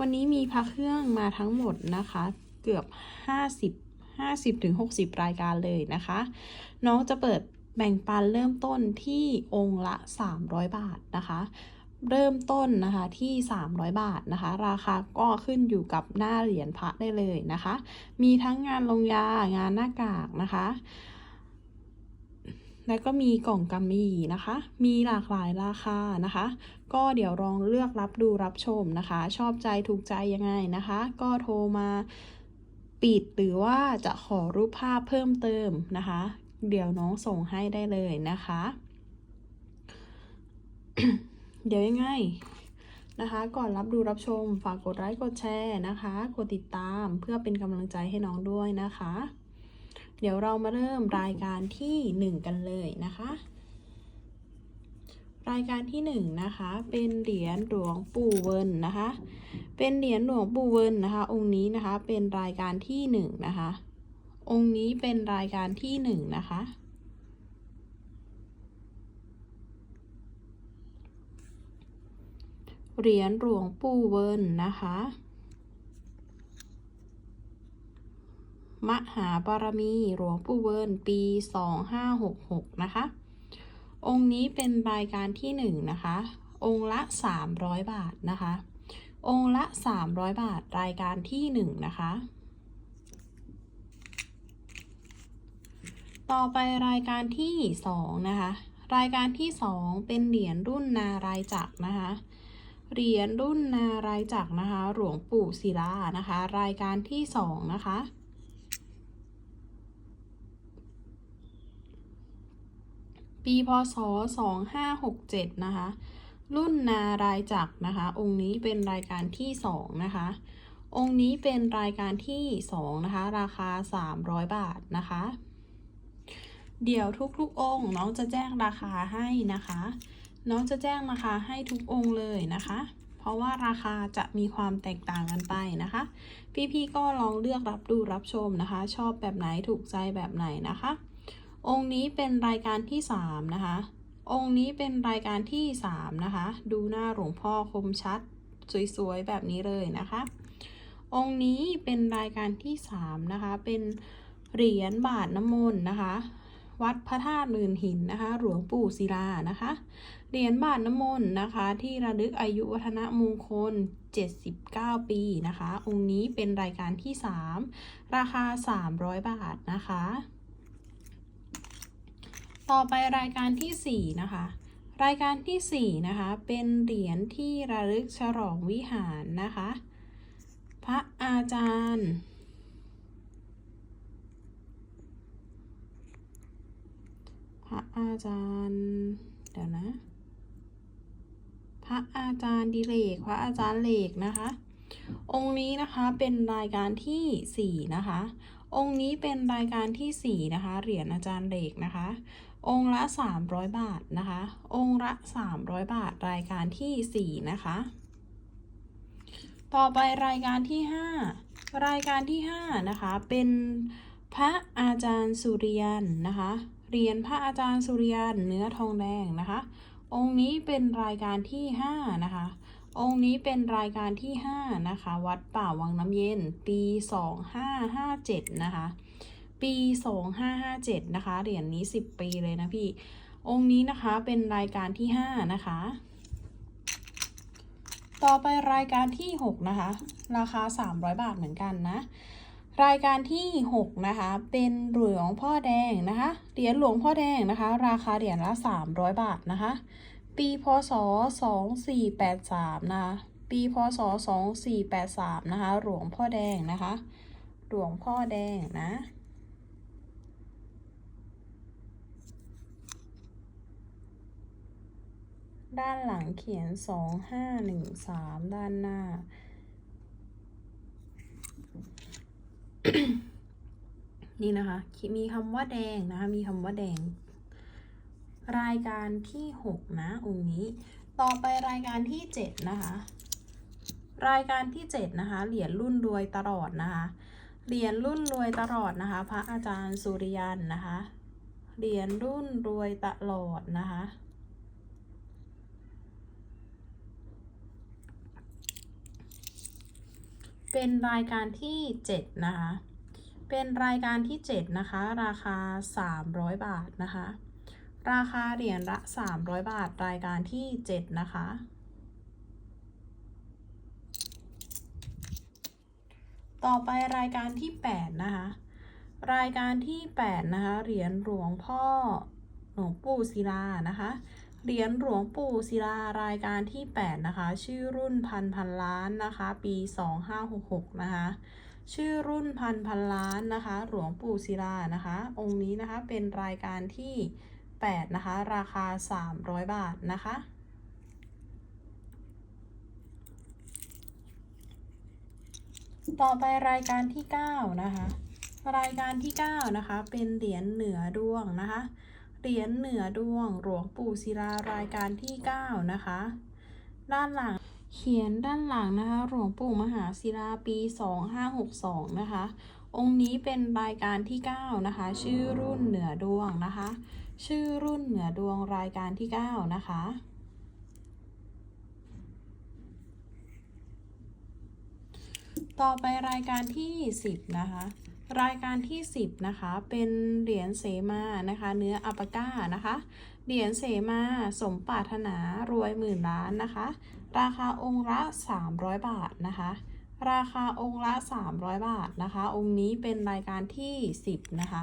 วันนี้มีพระเครื่องมาทั้งหมดนะคะ เกือบ 50 50ถึง60 รายการเลยนะคะ น้องจะเปิดแบ่งปันเริ่มต้นที่องค์ละ 300 บาทนะคะ เริ่มต้นนะคะที่ 300 บาทนะคะ ราคาก็ขึ้นอยู่กับหน้าเหรียญพระได้เลยนะคะ มีทั้งงานลงยางานหน้ากากนะคะ แล้วก็มีกล่องกำมะหยี่นะคะ มีหลากหลายราคานะคะ ก็เดี๋ยวลองเลือกรับดูรับชมนะคะ ชอบใจถูกใจยังไงนะคะ ก็โทรมาปิดหรือว่าจะขอรูปภาพเพิ่มเติมนะคะ เดี๋ยวน้องส่งให้ได้เลยนะคะ เดี๋ยวยังไงนะคะ ก่อนรับดูรับชม ฝากกดไลค์กดแชร์นะคะ กดติดตามเพื่อเป็นกำลังใจให้น้องด้วยนะคะ เดี๋ยวเรามาเริ่มรายการที่ 1 กันเลยนะคะ รายการที่1นงนะคะเป็นเหรียญหลวงปู่เวินนะคะ เป็นเหรียญหลวงปู่เวินนะคะ องค์นี้นะคะเป็นรายการที่1นงนะคะ องค์นี้เป็นรายการที่ 1นงนะคะเหรียญหลวงปู่เวินนะคะ มหาบารมีหลวงปู่เวิร์นปี 2566 นะคะ องค์นี้เป็นรายการที่ 1 นะคะ องค์ละ 300 บาทนะคะ องค์ละ 300 บาทรายการที่ 1 นะคะ ต่อไปรายการที่ 2 นะคะ รายการที่ 2 เป็นเหรียญรุ่นนารายจักรนะคะเหรียญรุ่นนารายจักรนะคะ หลวงปู่ศิลานะคะ รายการที่ 2 นะคะ ปีพศ 2567 นะคะ รุ่นนารายจักรนะคะ องค์นี้เป็นรายการที่ 2 นะคะ องค์นี้เป็นรายการที่ 2 นะคะ ราคา 300 บาทนะคะ เดี๋ยวทุกๆองค์น้องจะแจ้งราคาให้นะคะ น้องจะแจ้งราคาให้ทุกองค์เลยนะคะ เพราะว่าราคาจะมีความแตกต่างกันไปนะคะ พี่ๆก็ลองเลือกรับดูรับชมนะคะ ชอบแบบไหนถูกใจแบบไหนนะคะ องค์นี้เป็นรายการที่ 3 นะคะ องค์นี้เป็นรายการที่ 3 นะคะ ดูหน้าหลวงพ่อคมชัด สวยๆ แบบนี้เลยนะคะ องค์นี้เป็นรายการที่ 3 นะคะ เป็นเหรียญบาทน้ำมนต์นะคะ วัดพระธาตุเนินหินนะคะ หลวงปู่ศิลานะคะ เหรียญบาทน้ำมนต์นะคะ ที่ระลึกอายุวัฒนมงคล 79 ปีนะคะ องค์นี้เป็นรายการที่ 3 ราคา 300 บาทนะคะ ต่อไปรายการที่ 4 นะคะ รายการที่ 4 นะคะ เป็นเหรียญที่ระลึกฉลองวิหารนะคะ พระอาจารย์พระอาจารย์ เดี๋ยวนะ พระอาจารย์ดิเลก พระอาจารย์เหลกนะคะ องค์นี้นะคะเป็นรายการที่ 4 นะคะ องค์นี้เป็นรายการที่ 4 นะคะ เหรียญอาจารย์เหลกนะคะ องค์ละ 300 บาทนะคะ องค์ละ 300 บาทรายการที่ 4 นะคะ ต่อไปรายการที่ 5 รายการที่ 5 นะคะ เป็นพระอาจารย์สุริยันนะคะ เหรียญพระอาจารย์สุริยันเนื้อทองแดงนะคะ องค์นี้เป็นรายการที่ 5 นะคะ องค์นี้เป็นรายการที่ 5 นะคะ วัดป่าวังน้ำเย็น ปี 2557 นะคะ ปี 2557 นะคะ เหรียญนี้ 10 ปีเลยนะพี่ องค์นี้นะคะเป็นรายการที่ 5 นะคะ ต่อไปรายการที่ 6 นะคะ ราคา 300 บาทเหมือนกันนะ รายการที่ 6 นะคะ เป็นหลวงพ่อแดงนะคะ เหรียญหลวงพ่อแดงนะคะ ราคาเหรียญละ 300 บาทนะคะ ปีพศ 2483 นะคะ ปีพศ 2483 นะคะ หลวงพ่อแดงนะคะหลวงพ่อแดงนะ ด้านหลังเขียนสองห้าหนึ่งสามด้านหน้า นี่นะคะมีคำว่าแดงนะคะ มีคำว่าแดง รายการที่หกนะองค์นี้ ต่อไปรายการที่เจ็ดนะคะ รายการที่เจ็ดนะคะ เหรียญรุ่นรวยตลอดนะคะ เหรียญรุ่นรวยตลอดนะคะ พระอาจารย์สุริยันนะคะ เหรียญรุ่นรวยตลอดนะคะ เป็นรายการที่เจ็ดนะคะ เป็นรายการที่เจ็ดนะคะ ราคาสามร้อยบาทนะคะ ราคาเหรียญละสามร้อยบาท รายการที่เจ็ดนะคะ ต่อไปรายการที่แปดนะคะ รายการที่แปดนะคะ เหรียญหลวงพ่อหลวงปู่ศิลานะคะ เหรียญหลวงปู่ศิลารายการที่แปดนะคะ ชื่อรุ่นพันพันล้านนะคะ ปีสองห้าหกหกนะคะ ชื่อรุ่นพันพันล้านนะคะ หลวงปู่ศิลานะคะ องค์นี้นะคะเป็นรายการที่แปดนะคะ ราคาสามร้อยบาทนะคะต่อไปรายการที่ 9 นะคะ รายการที่ 9 นะคะ เป็นเหรียญเหนือดวงนะคะ เหรียญเหนือดวงหลวงปู่ศิลารายการที่ 9 นะคะ ด้านหลังเขียนด้านหลังนะคะ หลวงปู่มหาศิลาปี 2562 นะคะ องค์นี้เป็นรายการที่ 9 นะคะ ชื่อรุ่นเหนือดวงนะคะ ชื่อรุ่นเหนือดวงรายการที่ 9 นะคะต่อไปรายการที่ 10 นะคะ รายการที่ 10 นะคะ เป็นเหรียญเสมานะคะ เนื้ออัปปาก้านะคะ เหรียญเสมาสมปรารถนารวยหมื่นล้านนะคะ ราคาองค์ละ 300 บาทนะคะ ราคาองค์ละ 300 บาทนะคะ องค์นี้เป็นรายการที่ 10 นะคะ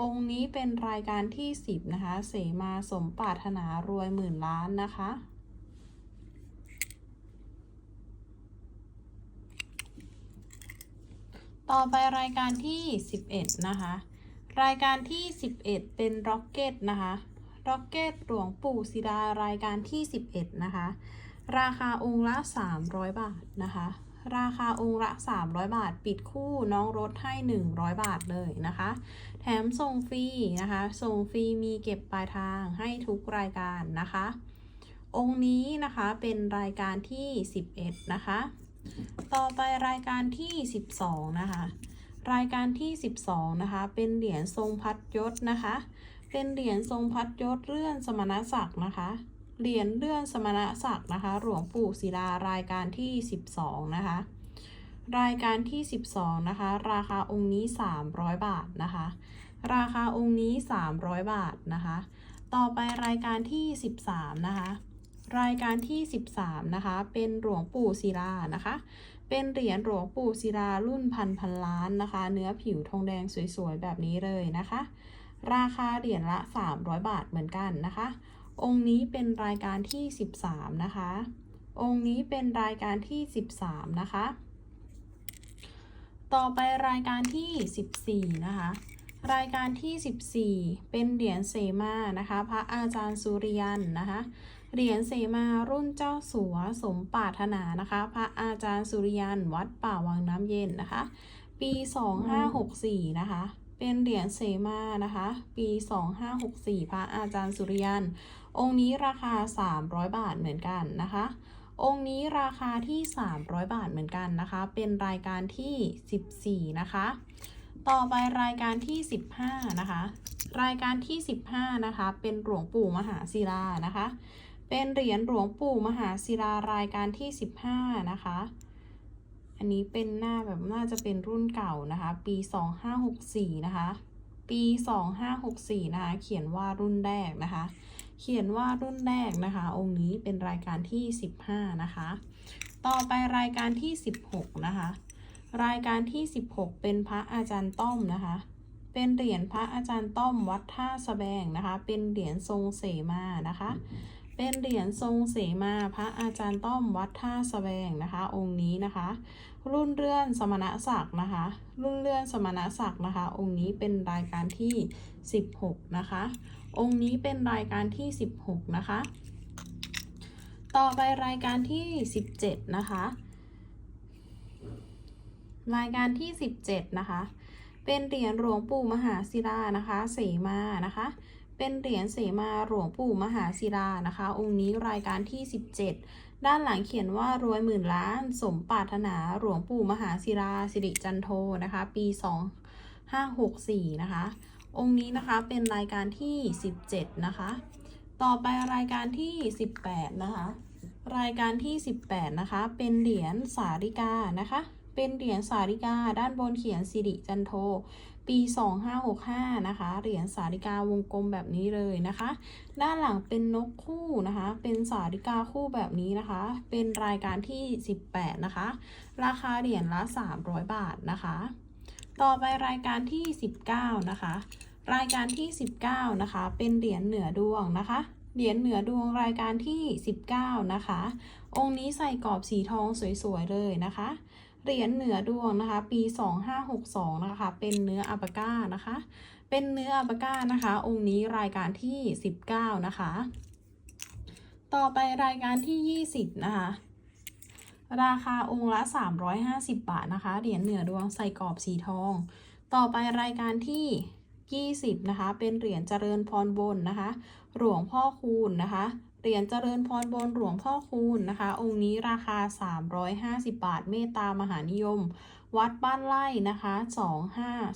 องค์นี้เป็นรายการที่ 10 นะคะ เสมาสมปรารถนารวยหมื่นล้านนะคะ ต่อไปรายการที่ 11 นะคะ รายการที่ 11 เป็นร็อกเก็ตนะคะร็อกเก็ตหลวงปู่ศิลารายการที่ 11 นะคะ ราคาองค์ละ 300 บาทนะคะ ราคาองค์ละ 300 บาท ปิดคู่น้องรถให้ 100 บาทเลยนะคะ แถมส่งฟรีนะคะ ส่งฟรีมีเก็บปลายทางให้ทุกรายการนะคะ องค์นี้นะคะเป็นรายการที่ 11 นะคะ ต่อไปรายการที่ 12 นะคะ รายการที่ 12 นะคะ เป็นเหรียญทรงพัดยศนะคะ เป็นเหรียญทรงพัดยศเลื่อนสมณศักดิ์นะคะ เหรียญเลื่อนสมณศักดิ์นะคะ หลวงปู่ศิลารายการที่ 12 นะคะ รายการที่ 12 นะคะ ราคาองค์นี้ 300 บาทนะคะ ราคาองค์นี้ 300 บาทนะคะ ต่อไปรายการที่ 13 นะคะ รายการที่ 13 นะคะ เป็นหลวงปู่ศิลานะคะ เป็นเหรียญหลวงปู่ศิลารุ่นพันพันล้านนะคะ เนื้อผิวทองแดงสวยๆ แบบนี้เลยนะคะ ราคาเหรียญละ 300 บาทเหมือนกันนะคะ องค์นี้เป็นรายการที่ 13 นะคะ องค์นี้เป็นรายการที่ 13 นะคะ ต่อไปรายการที่ 14 นะคะรายการที่ 14 เป็นเหรียญเสมานะคะ พระอาจารย์สุริยันนะคะ เหรียญเสมารุ่นเจ้าสัวสมปรารถนานะคะ พระอาจารย์สุริยัน วัดป่าวังน้ำเย็นนะคะ ปี 2564 นะคะ เป็นเหรียญเสมานะคะ ปี 2564 พระอาจารย์สุริยัน องค์นี้ราคา 300 บาทเหมือนกันนะคะองค์นี้ราคาที่ 300 บาทเหมือนกันนะคะ เป็นรายการที่ 14 นะคะ ต่อไปรายการที่ 15 นะคะ รายการที่ 15 นะคะ เป็นหลวงปู่มหาศิลานะคะ เป็นเหรียญหลวงปู่มหาศิลารายการที่ 15 นะคะ อันนี้เป็นหน้าแบบน่าจะเป็นรุ่นเก่านะคะ ปี 2564 นะคะ ปี 2564 นะคะ เขียนว่ารุ่นแรกนะคะ เขียนว่ารุ่นแรกนะคะ องค์นี้เป็นรายการที่ 15 นะคะ ต่อไปรายการที่ 16 นะคะ รายการที่ 16 เป็นพระอาจารย์ต้อมนะคะเป็นเหรียญพระอาจารย์ต้อมวัดท่าสะแบงนะคะ เป็นเหรียญทรงเสมานะคะ เป็นเหรียญทรงเสมาพระอาจารย์ต้อมวัดท่าสะแบงนะคะ องค์นี้นะคะ รุ่นเลื่อนสมณศักดิ์นะคะ รุ่นเลื่อนสมณศักดิ์นะคะ องค์นี้เป็นรายการที่ 16 นะคะ องค์นี้เป็นรายการที่ 16 นะคะ ต่อไปรายการที่ 17 นะคะ รายการที่ 17 นะคะ เป็นเหรียญหลวงปู่มหาศิลานะคะเสมานะคะ เป็นเหรียญเสมาหลวงปู่มหาศิลานะคะ องค์นี้รายการที่ 17 ด้านหลังเขียนว่ารวยหมื่นล้าน สมปรารถนาหลวงปู่มหาศิลาสิริจันโทนะคะ ปี 2564 นะคะ องค์นี้นะคะเป็นรายการที่ 17 นะคะ ต่อไปรายการที่ 18 นะคะ รายการที่ 18 นะคะ เป็นเหรียญสาริกานะคะเป็นเหรียญสาริกาด้านบนเขียนสิริจันโท ปี 2565 นะคะ เหรียญสาริกาวงกลมแบบนี้เลยนะคะ ด้านหลังเป็นนกคู่นะคะ เป็นสาริกาคู่แบบนี้นะคะ เป็นรายการที่ 18 นะคะ ราคาเหรียญละ 300 บาทนะคะ ต่อไปรายการที่ 19 นะคะ รายการที่ 19 นะคะ เป็นเหรียญเหนือดวงนะคะเหรียญเหนือดวงรายการที่ 19 นะคะ องค์นี้ใส่กรอบสีทองสวย ๆ เลยนะคะ เหรียญเหนือดวงนะคะ ปี 2562 นะคะ เป็นเนื้ออัปาก้านะคะ เป็นเนื้ออัปาก้านะคะ องค์นี้รายการที่ 19 นะคะ ต่อไปรายการที่ 20 นะคะ ราคาองค์ละ 350 บาทนะคะ เหรียญเหนือดวงใส่กรอบสีทอง ต่อไปรายการที่ 20 นะคะ เป็นเหรียญเจริญพรบนนะคะ หลวงพ่อคูณนะคะ รียญเจริญพรบนหลวงพ่อคูณนะคะ องค์นี้ราคา 350 บาท เมตตามหานิยม วัดบ้านไร่นะคะ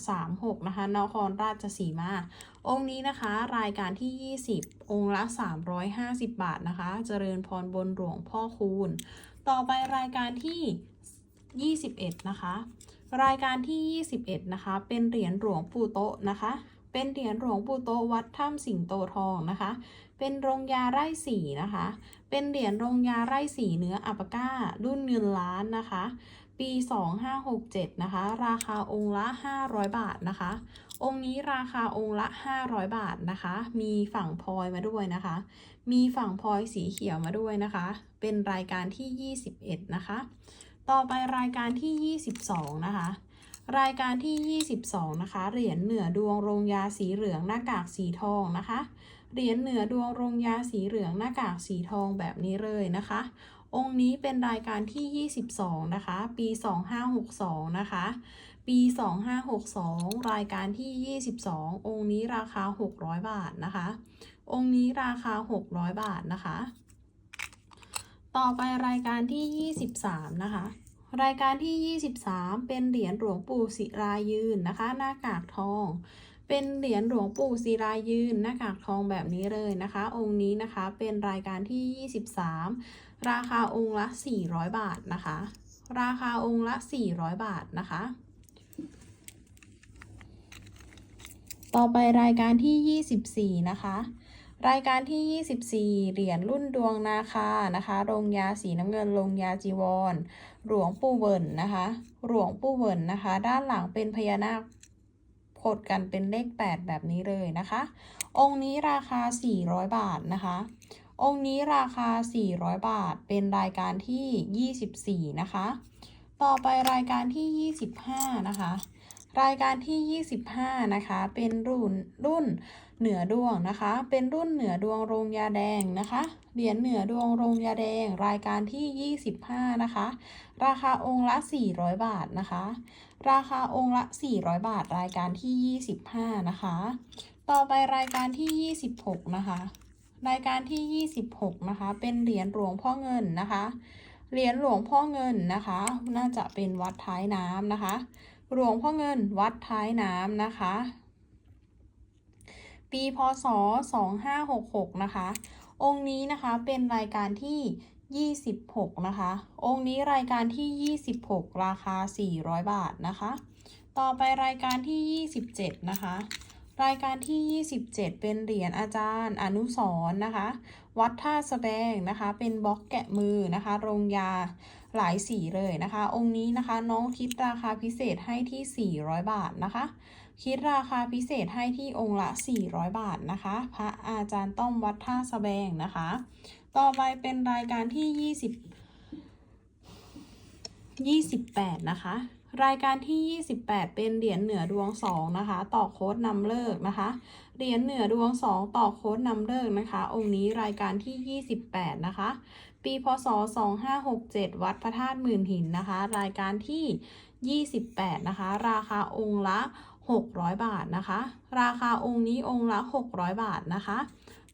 2536 นะคะ นครราชสีมา องค์นี้นะคะ รายการที่ 20 องค์ละ 350 บาทนะคะ เจริญพรบนหลวงพ่อคูณ ต่อไปรายการที่ 21 นะคะ รายการที่ 21 นะคะ เป็นเหรียญหลวงปู่โตะนะคะเป็นเหรียญหลวงปู่โตวัดถ้ำสิงโตทองนะคะ เป็นโรงยาไร่สีนะคะ เป็นเหรียญโรงยาไร่สีเนื้ออัปปาก้า รุ่นเงินล้านนะคะ ปี 2567 นะคะ ราคาองค์ละ 500 บาทนะคะ องค์นี้ราคาองค์ละ 500 บาทนะคะ มีฝั่งพลอยมาด้วยนะคะ มีฝั่งพลอยสีเขียวมาด้วยนะคะ เป็นรายการที่ 21 นะคะ ต่อไปรายการที่ 22 นะคะรายการที่ 22 นะคะ เหรียญเหนือดวงโรงยาสีเหลืองหน้ากากสีทองนะคะ เหรียญเหนือดวงรงยาสีเหลืองหน้ากากสีทองแบบนี้เลยนะคะ องค์นี้เป็นรายการที่ 22 นะคะ ปี 2562 นะคะ ปี 2562 รายการที่ 22 องค์นี้ราคา 600 บาทนะคะ องค์นี้ราคา 600 บาทนะคะ ต่อไปรายการที่ 23 นะคะรายการที่ 23 เป็นเหรียญหลวงปู่ศิลายืนนะคะ หน้ากากทอง เป็นเหรียญหลวงปู่ศิลายืนหน้ากากทองแบบนี้เลยนะคะ องค์นี้นะคะเป็นรายการที่ 23 ราคาองค์ละ 400 บาทนะคะ ราคาองค์ละ 400 บาทนะคะ ต่อไปรายการที่ 24 นะคะรายการที่ 24 เหรียญรุ่นดวงนาคา นะคะโรงยาสีน้ำเงินโรงยาจีวร หลวงปู่เวินนะคะ หลวงปู่เวินนะคะ ด้านหลังเป็นพญานาค ขดกันเป็นเลข 8 แบบนี้เลยนะคะ องค์นี้ราคา 400 บาทนะคะ องค์นี้ราคา 400 บาท เป็นรายการที่ 24 นะคะ ต่อไปรายการที่ 25 นะคะ รายการที่ 25 นะคะ เป็นรุ่นรุ่นเหนือดวงนะคะ เป็นรุ่นเหนือดวงโรงยาแดงนะคะ เหรียญเหนือดวงโรงยาแดง รายการที่ 25 นะคะ ราคาองค์ละ 400 บาทนะคะ ราคาองค์ละ 400 บาทรายการที่ 25 นะคะ ต่อไปรายการที่ 26 นะคะ รายการที่ 26 นะคะ เป็นเหรียญหลวงพ่อเงินนะคะ เหรียญหลวงพ่อเงินนะคะ น่าจะเป็นวัดท้ายน้ำนะคะ หลวงพ่อเงินวัดท้ายน้ำนะคะ ปีพศ 2566 นะคะ องค์นี้นะคะเป็นรายการที่ 26 นะคะ องค์นี้รายการที่ 26 ราคา 400 บาทนะคะ ต่อไปรายการที่ 27 นะคะ รายการที่ 27 เป็นเหรียญอาจารย์อนุสรนะคะ วัดท่าสะแบงนะคะ เป็นบล็อกแกะมือนะคะ โรงยาหลายสีเลยนะคะ องค์นี้นะคะน้องคิดราคาพิเศษให้ที่ 400 บาทนะคะ คิดราคาพิเศษให้ที่องค์ละ 400 บาทนะคะ พระอาจารย์ต้อมวัดท่าสะแบงนะคะ ต่อไปเป็นรายการที่20 28นะคะ รายการที่28เป็นเหรียญเหนือดวง2นะคะ ต่อโค้ดนำเลิกนะคะ เหรียญเหนือดวง2ต่อโค้ดนำเลิกนะคะ องค์นี้รายการที่28นะคะ ปีพศ2567วัดพระธาตุหมื่นหินนะคะ รายการที่28นะคะ ราคาองค์ละ600บาทนะคะ ราคาองค์นี้องค์ละ600บาทนะคะ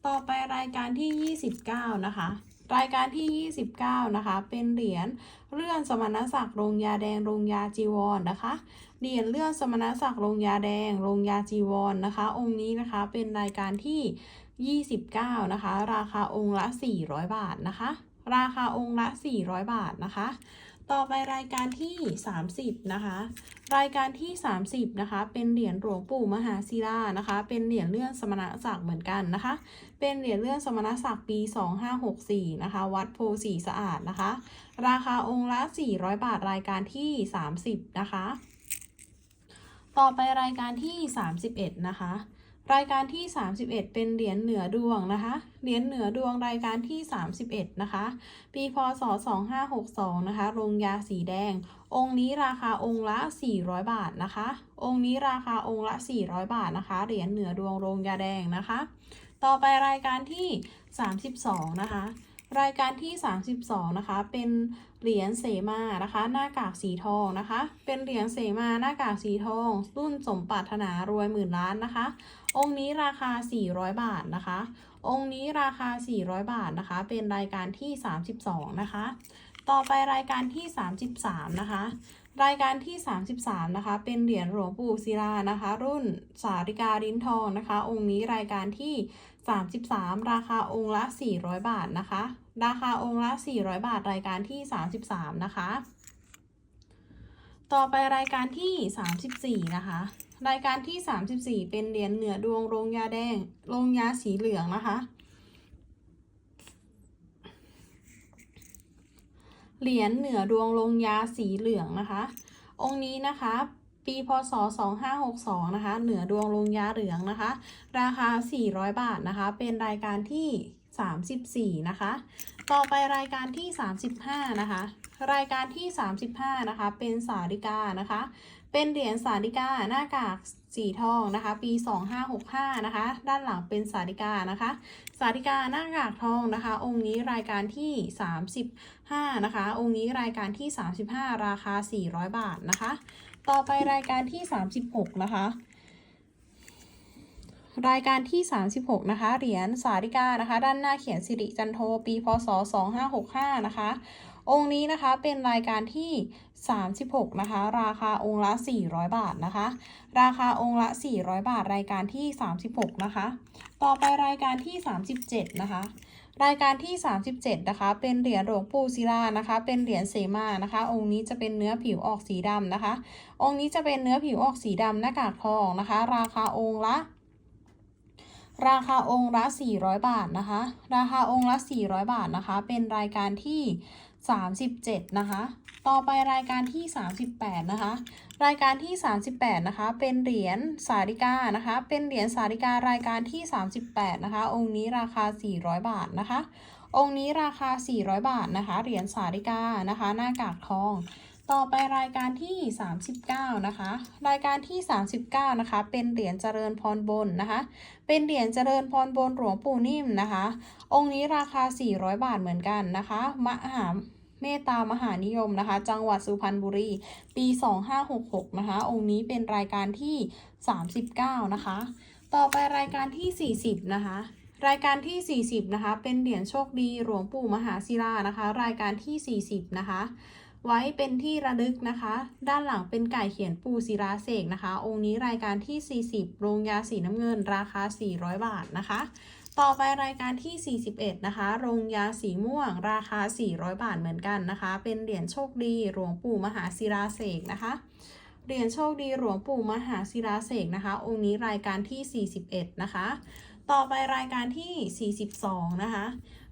ต่อไปรายการที่ 29 นะคะ รายการที่ 29 นะคะ เป็นเหรียญเลื่อนสมณศักดิ์ลงยาแดงลงยาจีวรนนะคะ เหรียญเลื่อนสมณศักดิ์ลงยาแดงลงยาจีวรนนะคะ องค์นี้นะคะเป็นรายการที่ 29 นะคะ ราคาองค์ละ 400 บาทนะคะ ราคาองค์ละ 400 บาทนะคะต่อไปรายการที่ 30 นะคะ รายการที่ 30 นะคะ เป็นเหรียญหลวงปู่มหาศิลานะคะ เป็นเหรียญเลื่อนสมณศักดิ์เหมือนกันนะคะ เป็นเหรียญเลื่อนสมณศักดิ์ปี 2564 นะคะ วัดโพสีสะอาดนะคะ ราคาองค์ละ 400 บาทรายการที่ 30 นะคะ ต่อไปรายการที่ 31 นะคะ รายการที่ 31 เป็นเหรียญเหนือดวงนะคะ เหรียญเหนือดวงรายการที่ 31 นะคะ ปีพศ 2562 นะคะ โรงยาสีแดง องค์นี้ราคาองค์ละ 400 บาทนะคะ องค์นี้ราคาองค์ละ 400 บาทนะคะ เหรียญเหนือดวงโรงยาแดงนะคะ ต่อไปรายการที่ 32 นะคะ รายการที่ 32 นะคะ เป็นเหรียญเสมานะคะ หน้ากากสีทองนะคะ เป็นเหรียญเสมาหน้ากากสีทอง รุ่นสมปรารถนารวยหมื่นล้านนะคะ องค์นี้ราคา 400 บาทนะคะ องค์นี้ราคา 400 บาทนะคะ เป็นรายการที่ 32 นะคะ ต่อไปรายการที่ 33 นะคะ รายการที่ 33 นะคะ เป็นเหรียญหลวงปู่ศิลานะคะ รุ่นสาริกาลิ้นทองนะคะ องค์นี้รายการที่ 33 ราคาองค์ละ 400 บาทนะคะ ราคาองค์ละ 400 บาท รายการที่ 33 นะคะ ต่อไปรายการที่ 34 นะคะ รายการที่ 34 เป็นเหรียญเหนือดวงโรงยาแดงโรงยาสีเหลืองนะคะ เหรียญเหนือดวงลงยาสีเหลืองนะคะ องค์นี้นะคะ ปีพศ 2562 นะคะ เหนือดวงลงยาเหลืองนะคะ ราคา 400 บาทนะคะ เป็นรายการที่ 34 นะคะ ต่อไปรายการที่ 35 นะคะ รายการที่ 35 นะคะ เป็นสาริกานะคะ เป็นเหรียญสาริกาหน้ากากสีทองนะคะ ปี 2565 นะคะ ด้านหลังเป็นสาริกานะคะ สาริกาหน้ากากทองนะคะ องค์นี้รายการที่ 35 นะคะ องค์นี้รายการที่ 35 ราคา 400 บาทนะคะ ต่อไปรายการที่ 36 นะคะรายการที่ 36 นะคะ เหรียญสาริกา นะคะ ด้านหน้าเขียนสิริจันโท ปี พศ 2565 นะคะ องค์นี้นะคะ เป็นรายการที่ 36นะคะราคาองค์ละ 400 บาทนะคะ ราคาองค์ละ 400 บาท รายการที่ 36 นะคะ ต่อไปรายการที่ 37 นะคะ รายการที่ 37 นะคะ เป็นเหรียญหลวงปู่ศิลานะคะ เป็นเหรียญเสมานะคะ องค์นี้จะเป็นเนื้อผิวออกสีดำนะคะ องค์นี้จะเป็นเนื้อผิวออกสีดำหน้ากากทองนะคะ ราคาองค์ละราคาองค์ละ 400 บาทนะคะ ราคาองค์ละ 400 บาทนะคะ เป็นรายการที่ 37 นะคะ ต่อไปรายการที่ 38 นะคะ รายการที่ 38 นะคะ เป็นเหรียญสาริกานะคะ เป็นเหรียญสาริการายการที่ 38 นะคะ องค์นี้ราคา 400 บาทนะคะ องค์นี้ราคา 400 บาทนะคะ เหรียญสาริกานะคะ หน้ากากทอง ต่อไปรายการที่ 39 นะคะ รายการที่ 39 นะคะ เป็นเหรียญเจริญพรบนนะคะ เป็นเหรียญเจริญพรบนหลวงปู่นิ่มนะคะ องค์นี้ราคา 400 บาทเหมือนกันนะคะ มหา เมตตามหานิยมนะคะ จังหวัดสุพรรณบุรี ปี 2566 นะคะ องค์นี้เป็นรายการที่ 39 นะคะ ต่อไปรายการที่ 40 นะคะรายการที่ 40 นะคะ เป็นเหรียญโชคดีหลวงปู่มหาศิลานะคะ รายการที่ 40 นะคะ ไว้เป็นที่ระลึกนะคะ ด้านหลังเป็นไก่เขียนปูศิลาเสกนะคะ องค์นี้รายการที่ 40 โรงยาสีน้ำเงินราคา 400 บาทนะคะ ต่อไปรายการที่ 41 นะคะ โรงยาสีม่วง ราคา 400 บาทเหมือนกันนะคะ เป็นเหรียญโชคดีหลวงปู่มหาศิลาเสกนะคะ เหรียญโชคดีหลวงปู่มหาศิลาเสกนะคะ องค์นี้รายการที่ 41 นะคะ ต่อไปรายการที่ 42 นะคะ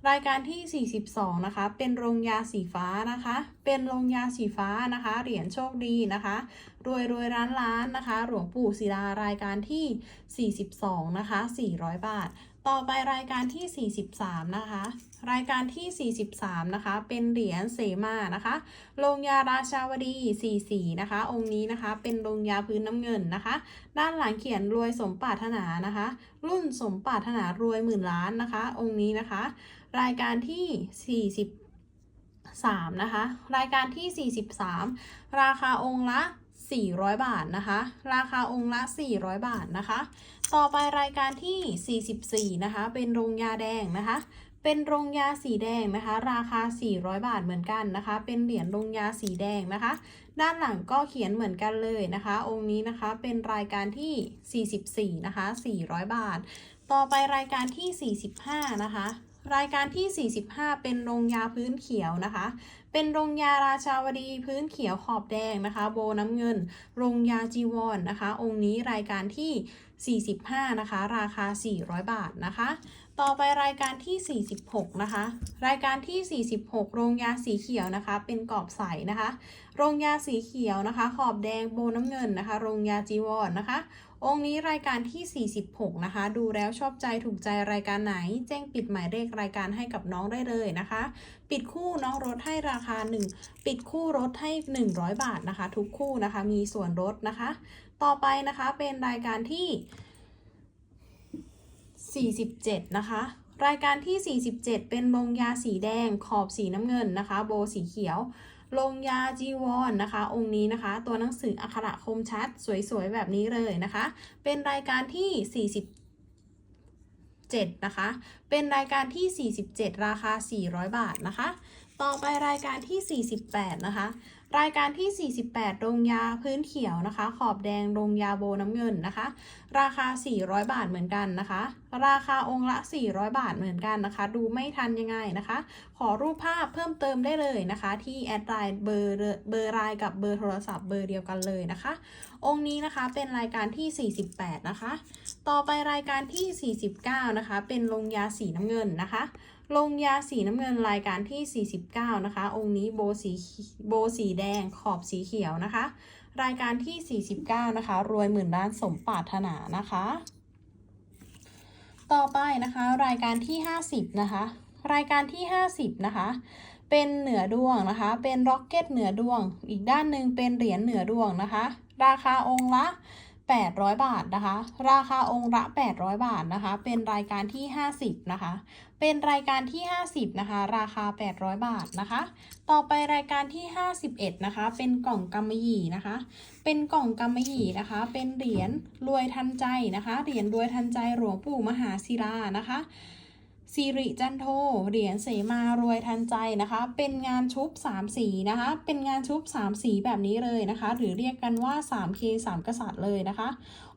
รายการที่ 42 นะคะ เป็นโรงยาสีฟ้านะคะ เป็นโรงยาสีฟ้านะคะ เหรียญโชคดีนะคะ รวยรวยร้านล้านนะคะ หลวงปู่ศิลารายการที่ 42 นะคะ 400 บาท ต่อไปรายการที่ 43 นะคะ รายการที่ 43 นะคะ เป็นเหรียญเสมานะคะโรงยาราชาวดีสีสีนะคะ องค์นี้นะคะ เป็นโรงยาพื้นน้ำเงินนะคะ ด้านหลังเขียนรวยสมปรารถนานะคะ รุ่นสมปรารถนารวยหมื่นล้านนะคะ องค์นี้นะคะ รายการที่43นะคะ รายการที่ 43 ราคาองค์ละ 400 บาทนะคะ ราคาองค์ละ 400 บาทนะคะ ต่อไปรายการที่ 44 นะคะ เป็นโรงยาแดงนะคะ เป็นโรงยาสีแดงนะคะ ราคา 400 บาทเหมือนกันนะคะ เป็นเหรียญโรงยาสีแดงนะคะ ด้านหลังก็เขียนเหมือนกันเลยนะคะ องค์นี้นะคะเป็นรายการที่ 44 นะคะ 400 บาท ต่อไปรายการที่ 45 นะคะ รายการที่ 45 เป็นโรงยาพื้นเขียวนะคะเป็นโรงยาราชาวดีพื้นเขียวขอบแดงนะคะ โบน้ำเงิน โรงยาจีวรนนะคะ องค์นี้รายการที่ 45 นะคะ ราคา 400 บาทนะคะ ต่อไปรายการที่ 46 นะคะ รายการที่ 46 โรงยาสีเขียวนะคะ เป็นกรอบใสนะคะ โรงยาสีเขียวนะคะ ขอบแดงโบน้ำเงินนะคะ โรงยาจีวรนนะคะ องค์นี้รายการที่ 46 นะคะ ดูแล้วชอบใจถูกใจรายการไหน แจ้งปิดหมายเลขรายการให้กับน้องได้เลยนะคะ ปิดคู่น้องรถให้ราคา 1 ปิดคู่รถให้ 100 บาทนะคะ ทุกคู่นะคะ มีส่วนลดนะคะ ต่อไปนะคะเป็นรายการที่ 47 นะคะ รายการที่ 47 เป็นลงยาสีแดงขอบสีน้ำเงินนะคะ โบสีเขียว ลงยาจีวรนนะคะ องค์นี้นะคะ ตัวหนังสืออักขระคมชัด สวยๆ แบบนี้เลยนะคะ เป็นรายการที่47นะคะ เป็นรายการที่ 47 ราคา 400 บาทนะคะ ต่อไปรายการที่ 48 นะคะ รายการที่ 48 โรงยาพื้นเขียวนะคะ ขอบแดงโรงยาโบน้ำเงินนะคะ ราคา 400 บาทเหมือนกันนะคะ ราคาองค์ละ 400 บาทเหมือนกันนะคะ ดูไม่ทันยังไงนะคะ ขอรูปภาพเพิ่มเติมได้เลยนะคะ ที่แอดไลน์เบอร์เบอร์ไลน์กับเบอร์โทรศัพท์เบอร์เดียวกันเลยนะคะ องค์นี้นะคะเป็นรายการที่ 48 นะคะ ต่อไปรายการที่ 49 นะคะ เป็นลงยาสีน้ำเงินนะคะ ลงยาสีน้ำเงินรายการที่ 49 นะคะ องค์นี้โบสีโบสีแดงขอบสีเขียวนะคะ รายการที่ 49 นะคะ รวยหมื่นล้านสมปรารถนานะคะ ต่อไปนะคะรายการที่ 50 นะคะ รายการที่ 50 นะคะ เป็นเหนือดวงนะคะ เป็นร็อกเก็ตเหนือดวง อีกด้านหนึ่งเป็นเหรียญเหนือดวงนะคะ ราคาองค์ละ 800 บาทนะคะ ราคาองค์ละ 800 บาทนะคะ เป็นรายการที่ 50 นะคะ เป็นรายการที่ 50 นะคะ ราคา 800 บาทนะคะ ต่อไปรายการที่ 51 นะคะ เป็นกล่องกำมะหยี่นะคะ เป็นกล่องกำมะหยี่นะคะ เป็นเหรียญรวยทันใจนะคะ เหรียญรวยทันใจหลวงปู่มหาศิลานะคะ สิริจันโทเหรียญเสมารวยทันใจนะคะ เป็นงานชุบ3สีนะคะ เป็นงานชุบ3สีแบบนี้เลยนะคะ หรือเรียกกันว่า 3K 3 กษัตริย์เลยนะคะ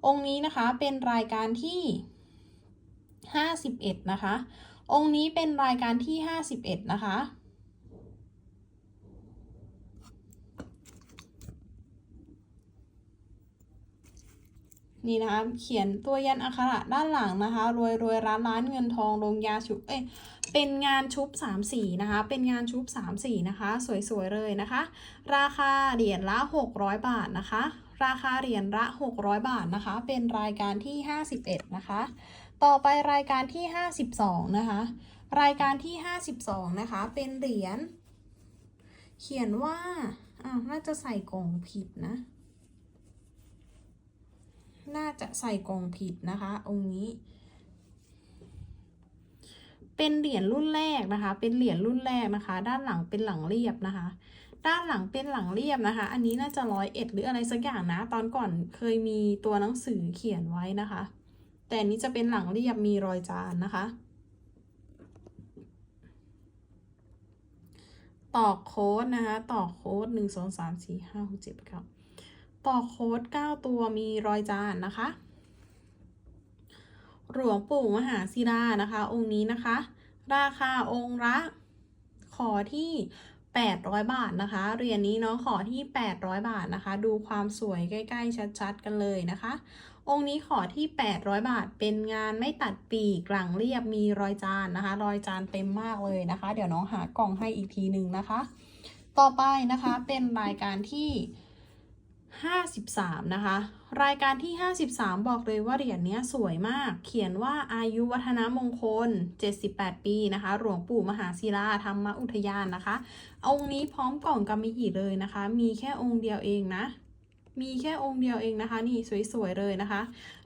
องค์นี้นะคะเป็นรายการที่ 51 นะคะ องค์นี้เป็นรายการที่ 51 นะคะ นี่นะคะเขียนตัวยันอักขระด้านหลังนะคะรวยรวยร้านร้านเงินทองลงยาชุบเอ้ยเป็นงานชุบ3ามสีนะคะ เป็นงานชุบ3ามสีนะคะ สวยๆเลยนะคะ ราคาเหรียญละ 600 บาทนะคะ ราคาเหรียญละ 600 บาทนะคะ เป็นรายการที่ 51 นะคะ ต่อไปรายการที่ 52 นะคะ รายการที่ 52 นะคะ เป็นเหรียญเขียนว่าอ้าวน่าจะใส่กล่องผิดนะ น่าจะใส่กล่องผิดนะคะ องค์นี้ เป็นเหรียญรุ่นแรกนะคะ เป็นเหรียญรุ่นแรกนะคะ ด้านหลังเป็นหลังเรียบนะคะ ด้านหลังเป็นหลังเรียบนะคะ อันนี้น่าจะร้อยเอ็ดหรืออะไรสักอย่างนะ ตอนก่อนเคยมีตัวหนังสือเขียนไว้นะคะ แต่นนี้จะเป็นหลังเรียบมีรอยจานนะคะต่อโค้ดนะคะ ต่อโค้ดหนึ่งสองสามสี่ห้าหกเจ็ดเก้า ต่อโค้ดเก้าตัวมีรอยจานนะคะ หลวงปู่มหาศิลานะคะ องค์นี้นะคะ ราคาองค์ละขอที่ 800 บาทนะคะ เหรียญนี้เนาะขอที่ 800 บาทนะคะ ดูความสวยใกล้ ๆ ชัด ๆ กันเลยนะคะ องค์นี้ขอที่ 800 บาท เป็นงานไม่ตัดปีกหลังเรียบมีรอยจานนะคะ รอยจานเต็มมากเลยนะคะ เดี๋ยวน้องหากล่องให้อีกทีหนึ่งนะคะ ต่อไปนะคะเป็นรายการที่ 53 นะคะ รายการที่ 53 บอกเลยว่าเหรียญนี้สวยมาก เขียนว่าอายุวัฒนมงคล 78 ปีนะคะ หลวงปู่มหาศิลาธรรมอุทยานนะคะ องค์นี้พร้อมกล่องกำมะหยี่เลยนะคะ มีแค่องค์เดียวเองนะ มีแค่องค์เดียวเองนะคะ นี่สวยๆเลยนะคะ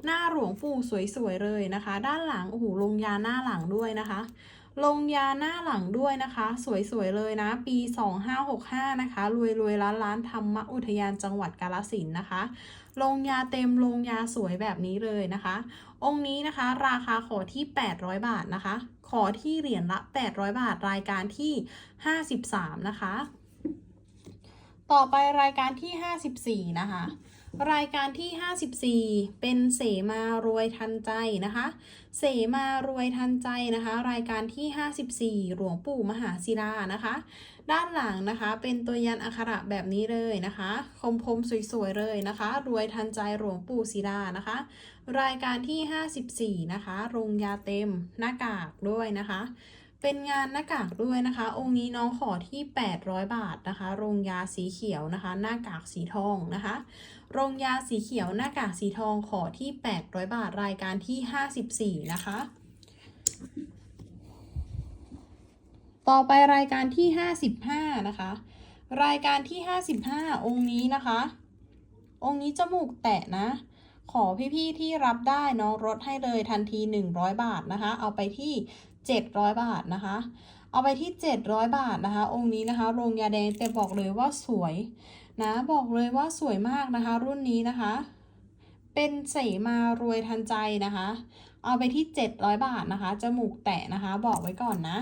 หน้าหลวงปู่สวยๆเลยนะคะ ด้านหลังโอ้โหลงยาหน้าหลังด้วยนะคะ ลงยาหน้าหลังด้วยนะคะ สวยๆเลยนะ ปี 2565 นะคะ รวยรวยล้านล้านธรรมอุทยานจังหวัดกาฬสินนะคะ ลงยาเต็มลงยาสวยแบบนี้เลยนะคะ องค์นี้นะคะ ราคาขอที่ 800 บาทนะคะ ขอที่เหรียญละ 800 บาทรายการที่ 53 นะคะ ต่อไปรายการที่ 54 นะคะ รายการที่ 54 เป็นเสมารวยทันใจนะคะ เสมารวยทันใจนะคะ รายการที่ 54 หลวงปู่มหาศิลานะคะ ด้านหลังนะคะเป็นตัวยันอักขระแบบนี้เลยนะคะ คมคมสวยๆเลยนะคะ รวยทันใจหลวงปู่ศิลานะคะ รายการที่ 54 นะคะโรงยาเต็มหน้ากากด้วยนะคะเป็นงานหน้ากากด้วยนะคะ องค์นี้น้องขอที่ 800 บาทนะคะ โรงยาสีเขียวนะคะ หน้ากากสีทองนะคะ โรงยาสีเขียวหน้ากากสีทองขอที่ 800 บาทรายการที่ 54 นะคะ ต่อไปรายการที่ 55 นะคะ รายการที่ 55 องค์นี้นะคะ องค์นี้จมูกแตะนะ ขอพี่ๆที่รับได้น้องลดให้เลยทันที 100 บาทนะคะ เอาไปที่ 700 บาทนะคะ เอาไปที่ 700 บาทนะคะ องค์นี้นะคะ โรงยาแดงแต่บอกเลยว่าสวย นะบอกเลยว่าสวยมากนะคะ รุ่นนี้นะคะ เป็นเสมารวยทันใจนะคะ เอาไปที่ 700 บาทนะคะจมูกแตะนะคะ บอกไว้ก่อนนะ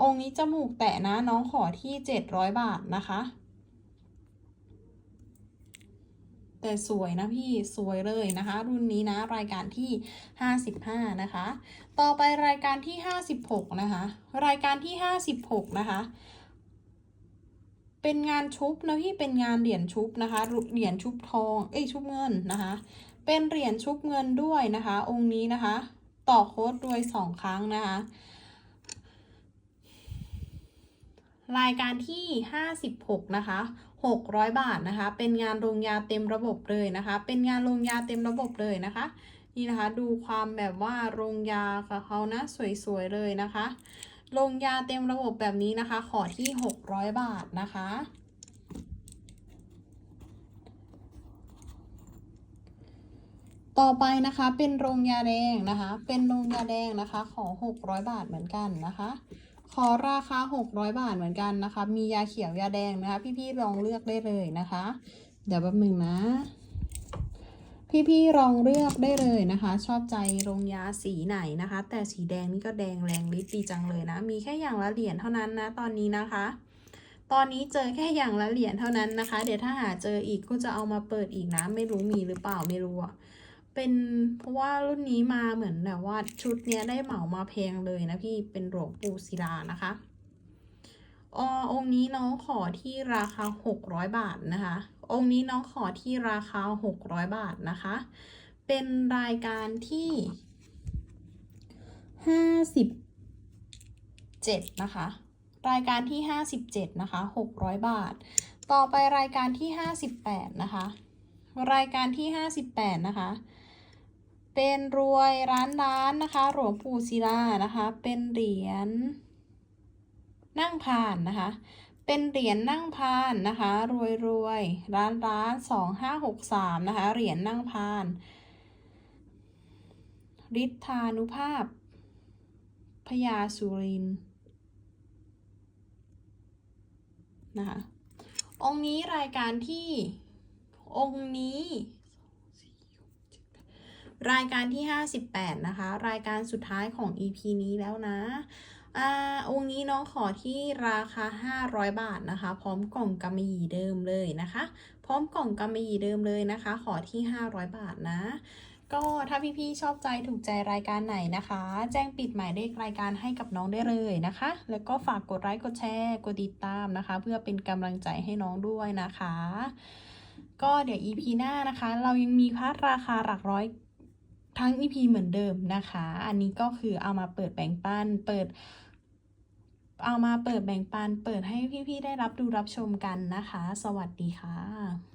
องค์นี้จมูกแตะนะน้องขอที่ 700 บาทนะคะ แต่สวยนะพี่สวยเลยนะคะ รุ่นนี้นะรายการที่ 55 นะคะ ต่อไปรายการที่ 56 นะคะ รายการที่ 56 นะคะ เป็นงานชุบนะพี่เป็นงานเหรียญชุบนะคะเหรียญชุบทองเอ้ยชุบเงินนะคะ เป็นเหรียญชุบเงินด้วยนะคะ องค์นี้นะคะ ต่อโค้ดด้วยสองครั้งนะคะ รายการที่56นะคะ600บาทนะคะ เป็นงานโรงยาเต็มระบบเลยนะคะ เป็นงานโรงยาเต็มระบบเลยนะคะนี่นะคะดูความแบบว่าโรงยากับเขานะสวยๆเลยนะคะ โรงยาเต็มระบบแบบนี้นะคะ ขอที่ 600 บาทนะคะ ต่อไปนะคะเป็นโรงยาแดงนะคะ เป็นโรงยาแดงนะคะ ขอ 600 บาทเหมือนกันนะคะ ขอราคา 600 บาทเหมือนกันนะคะ มียาเขียวยาแดงนะคะ พี่ๆลองเลือกได้เลยนะคะ เดี๋ยวแป๊บหนึ่งนะ พี่ๆลองเลือกได้เลยนะคะ ชอบใจโรงยาสีไหนนะคะ แต่สีแดงนี่ก็แดงแรงฤทธิ์ดีจังเลยนะ มีแค่อย่างละเหรียญเท่านั้นนะตอนนี้นะคะ ตอนนี้เจอแค่อย่างละเหรียญเท่านั้นนะคะ เดี๋ยวถ้าหาเจออีกก็จะเอามาเปิดอีกนะ ไม่รู้มีหรือเปล่าไม่รู้อะเป็นเพราะว่ารุ่นนี้มาเหมือนแบบว่าชุดเนี้ยได้เหมามาแพงเลยนะพี่เป็นหลวงปู่ศิลานะคะ ออองค์นี้น้องขอที่ราคา 600 บาทนะคะ องค์นี้น้องขอที่ราคา 600 บาทนะคะ เป็นรายการที่ 57 นะคะ รายการที่ 57 นะคะ 600 บาท ต่อไปรายการที่ 58 นะคะ รายการที่ 58 นะคะเป็นรวยร้านร้านนะคะ หลวงปู่ศิลานะคะ เป็นเหรียญ นั่งพานนะคะ เป็นเหรียญนั่งพานนะคะ รวยรวยร้านร้านสองห้าหกสามนะคะ เหรียญนั่งพานฤทธานุภาพพญาสุรินนะคะ องค์นี้รายการที่องค์นี้ รายการที่ 58 นะคะ รายการสุดท้ายของ EP นี้แล้วนะ อ่าองค์นี้น้องขอที่ราคา 500 บาทนะคะ พร้อมกล่องกำมะหยี่เดิมเลยนะคะ พร้อมกล่องกำมะหยี่เดิมเลยนะคะ ขอที่ 500 บาทนะก็ถ้าพี่ๆชอบใจถูกใจรายการไหนนะคะ แจ้งปิดหมายเลขรายการให้กับน้องได้เลยนะคะ แล้วก็ฝากกดไลค์กดแชร์กดติดตามนะคะ เพื่อเป็นกำลังใจให้น้องด้วยนะคะ ก็เดี๋ยว EP หน้านะคะ เรายังมีพัดราคาหลักร้อยทั้ง EP เหมือนเดิมนะคะ อันนี้ก็คือเอามาเปิดแบ่งปันเปิด เอามาเปิดแบ่งปันเปิดให้พี่ๆได้รับดูรับชมกันนะคะ สวัสดีค่ะ